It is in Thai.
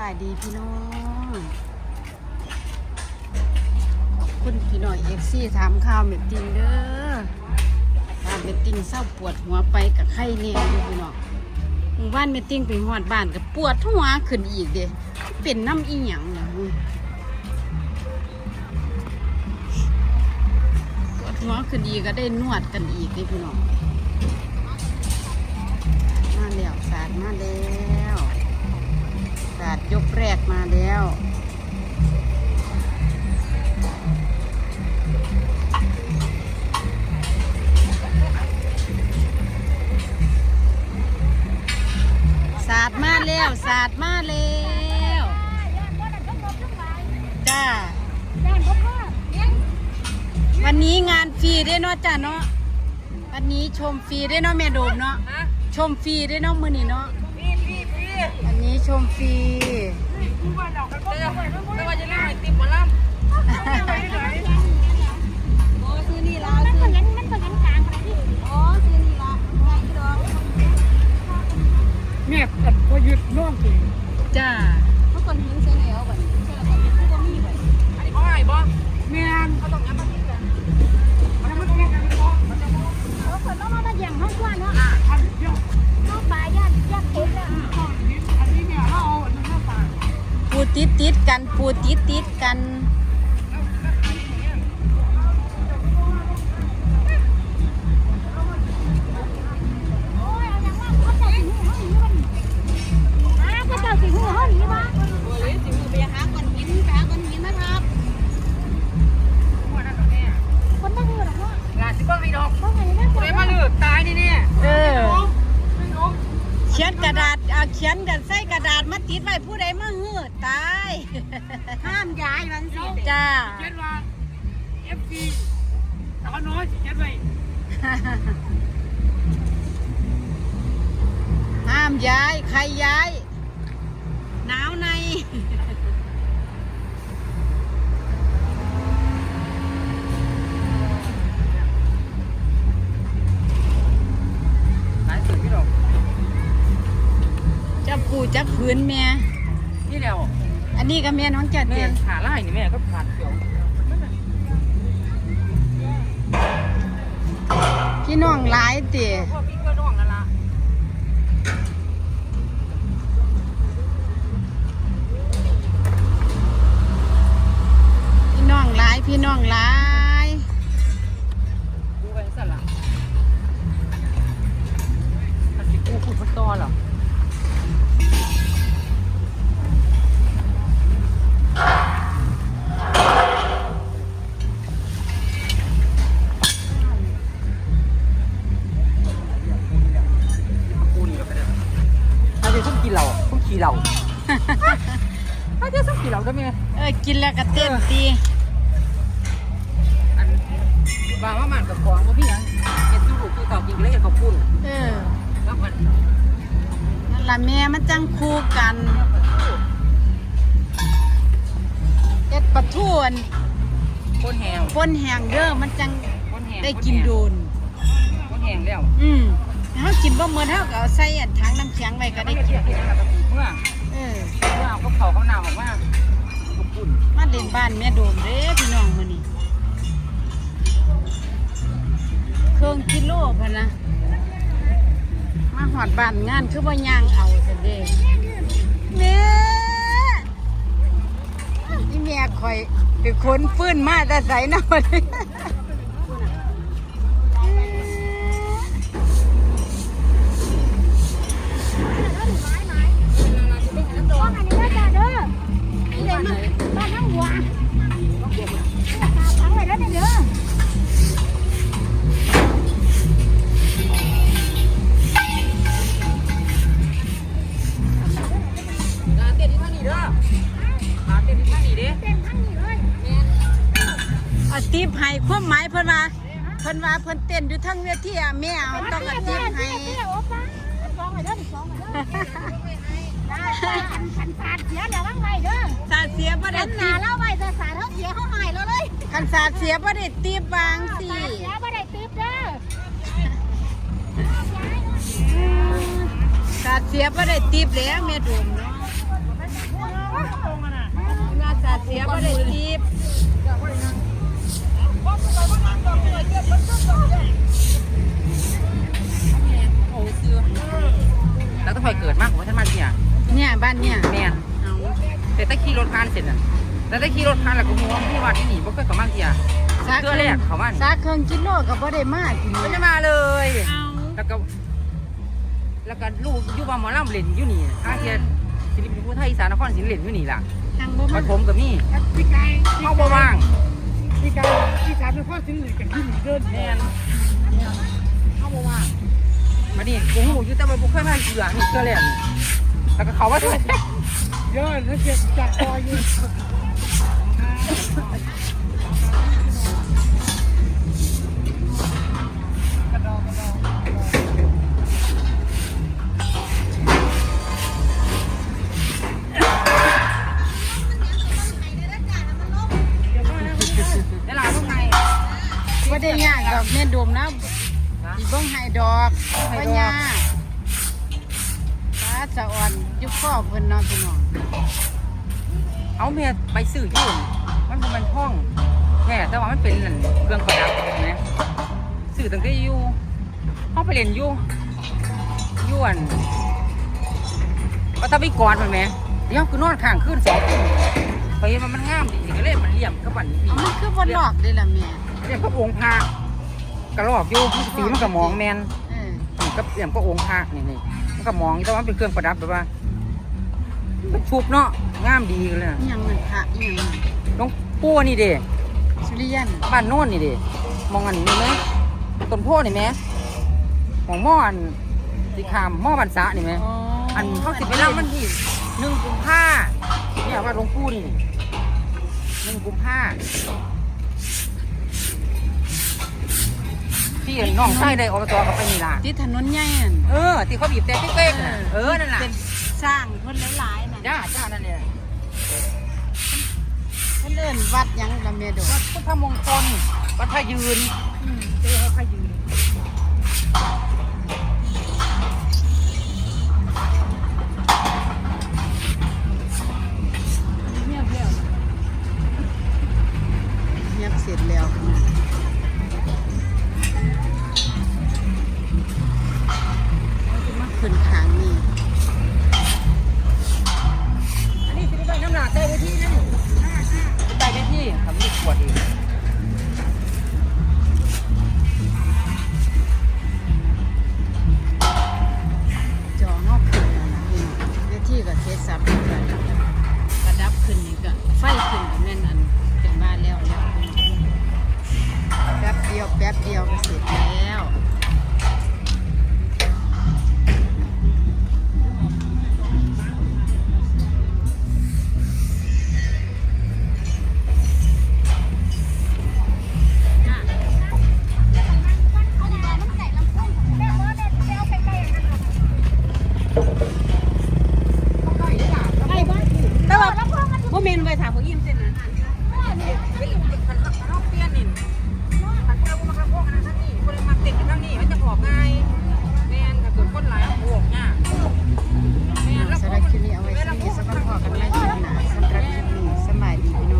บายดีพี่น้องขอบคุณพี่น้อยเอฟซีถามข่าวเม็ดติงเด้อว่าเม็ดติงเศร้าปวดหัวไปกับไข้เนี่ยอยู่พี่น้องหมู่บ้านเม็ดติงไปหอดบ้านกับปวดหัวขึ้นอีกเด้เป็นน้ำอีหยังเนี่ยปวดหัวขึ้นอีกก็ได้นวดกันอีกเด้พี่น้องมาแล้วสาดมาแล้วาดยกแรกมาแล้ว สาดมาแล้ว สาดมาแล้วจ้าวันนี้งานฟรีได้เนาะจ้าเนาะวันนี้ชมฟรีได้เนาะแม่โดมเนาะชมฟรีได้เนาะมื้อนี้เนาะ อันนี้ชมฟรี ไม่ว่าจะเล่นไอติมหมอลโกันปูติดติดกัน เอาเขียนกันใส่กระดาษมาติดไว้ผู้ใดมาหือตาย ห้ามย้ายมันสิจ้า เขียนว่า FG ตาน้อยสิเขียนไว้ห้ามย้าย ใครย้าย หนาวใน หลายสิบพี่ดอก จะปูจะผืนแม่ นี่แล้วอันนี้ก็แม่น้องจัดแม่เด็ดขาไล่นี่แม่ก็ขาดเขียวพี่น้องหลายเต๋พ่อพี่ เหล้าก็มีเออกินแล้วก็เต้นตีอันบางว่ามันกับของว่าพี่ยังเก็บตู้ลูกตู้เต่ากินก็เลยเก็บขอบคุณเออแล้วมันนั่นละแม่มันจังคู่กันเอ็ดปะทูนคนแหงปนแหงเด้อมันจังคนแหงได้กินโดนคนแหงแล้ว อืมเฮากินบ่เหมือนเฮาก็เอาใส่อันถังน้ำแข็งไว้ก็ได้กินเมื่อเออเมื่อเอาเขาเขาเขาหนาวบอกว่าขอบคุณ มาเด่นบ้านแม่โดมเด้พี่น้องมื้อนี้เครื่องกิโลพะนะ มาหอดบ้านงานคือบ่ย่างเอาสันเด้แม่นี่แม่คอยไปขนฟื้นมาแต่ใสเนาะบัด พิ่นว่าเพิ่นว่าเพิ่นเต้นอยู่ทั้งเวทีอะแม่เอาต้องเอาติบให้สองไปเด้อสองใบขันขันสาดเสียเดี๋ยวว่างไงเด้อสาดเสียบ่ได้ขันหตินาบเล่าไว้จะสาดเขาเสียเขาหายแล้วเลยคันสาดเสียบ่ได้ติบบางสิเสียไม่ได้ติ๊บเด้อสาดเสียบ่ได้ติบแล้วแม่ดมเนาะเมาสาเสียบ่ได้จีบ แล้วต้องไปเกิดมากกว่าท่านมาเนี่ยเนี่ยบ้านเนี่ยแม่นเอาแต่ถ้าขี่รถผ่านเสร็จน่ะแล้วถ้าขี่รถผ่านแล้วก็หัวผู้ว่าที่หนีบ่เคยกลับมาเที่ยซักเทื่อแรกเขามานี่ซักเครื่องกิโลก็บ่ได้มากินไม่ได้มาเลยเอาแล้วก็แล้วก็ลูกอยู่บ้านหมอลำเล่นอยู่นี่ข้าเทียนศิลปินผู้ไทยอีสานนครศรีเล่นอยู่นี่ล่ะทางบ่ปมาฐมกับนี่พี่กายเข้าบ่ว่าง พี่กายพี่สามเป็นพ่อซื้อหรือกันที่หนีเดินแม่นเข้าบ่ว่างมานี่กูหูอยู่แต่ว่าบ่เคยมาเสือนี่เทื่อแรกนี่แล้วก็เขาว่าเทื่อแรกเยอะแล้วเจ็บจากคออยู่ ได้ยากดอกแม่ดมนะนะสิเบิ่งให้ดอกบ่ยากฟ้าจะอ่อนอยู่ข้อเพิ่นเนาะพี่น้องเอาเมียไปซื้ออยู่มันบ่แมันห้องแค่แต่ว่ามันเป็นนั่นเครื่องประดับเห็นไหมซื้อตั้งแต่อยู่ห้องไปเรียนอยู่อยวนว่าถ้าไปกอดมันไหมเดี๋ยวคือนอนข้างคืนสองคืนไปเห็นมันมันงามดีก็เลยมันเหลี่ยมกับบันนี่เอามันคือบ่ลอกเด้ล่ะแม่เหลี่ยม กับองค์พระกระลอกอยู่สีมันก็มองแมนเออนี่ก็เหลี่ยมก็องค์พระนี่นี่มันก็มองแต่ว่ามันเป็นเครื่องประดับแบบว่ามันชุบเนาะงามดีเลยนะอิหยังมันพระอิหยังมันหลวงปู่นี่เด้สุริยันบ้านโน่นนี่เด้มองอันนี้ไหมต้นโพนี่ไหมมองหม้ออันสีขามหม้อบันสะนี่ไหมอ๋ออันเขาสิไปรับมันที่หนึ่งกุมภาเนี่ยว่าหลวงปู่นี่หนึ่งกุมภา ที่น้องชายได้อบตเขาไปนี่ล่ะที่ถนนใหญ่นั่นเออที่เขาบีบแต่เป๊กๆน่ะเออนั่นแหละเป็นสร้างเพิ่นหลายๆน่ะจ้าจ้านั่นเนี่ยเพิ่นเอิ้นวัดหยังล่ะแม่ดอกวัดพุทธมงคลวัดพระยืนอืมเจอเขาพระยืน ขวดเองจอเฮาขึ้นแล้วนะพี่น้องเวทีก็เสร็จสับเรียบร้อยแล้วกระดับขึ้นนี่ก็ไฟขึ้นก็แม่นอันเป็นบ้านแล้วแล้วแป๊บเดียวแป๊บเดียวก็เสร็จ ยถามเขายิ้มสร็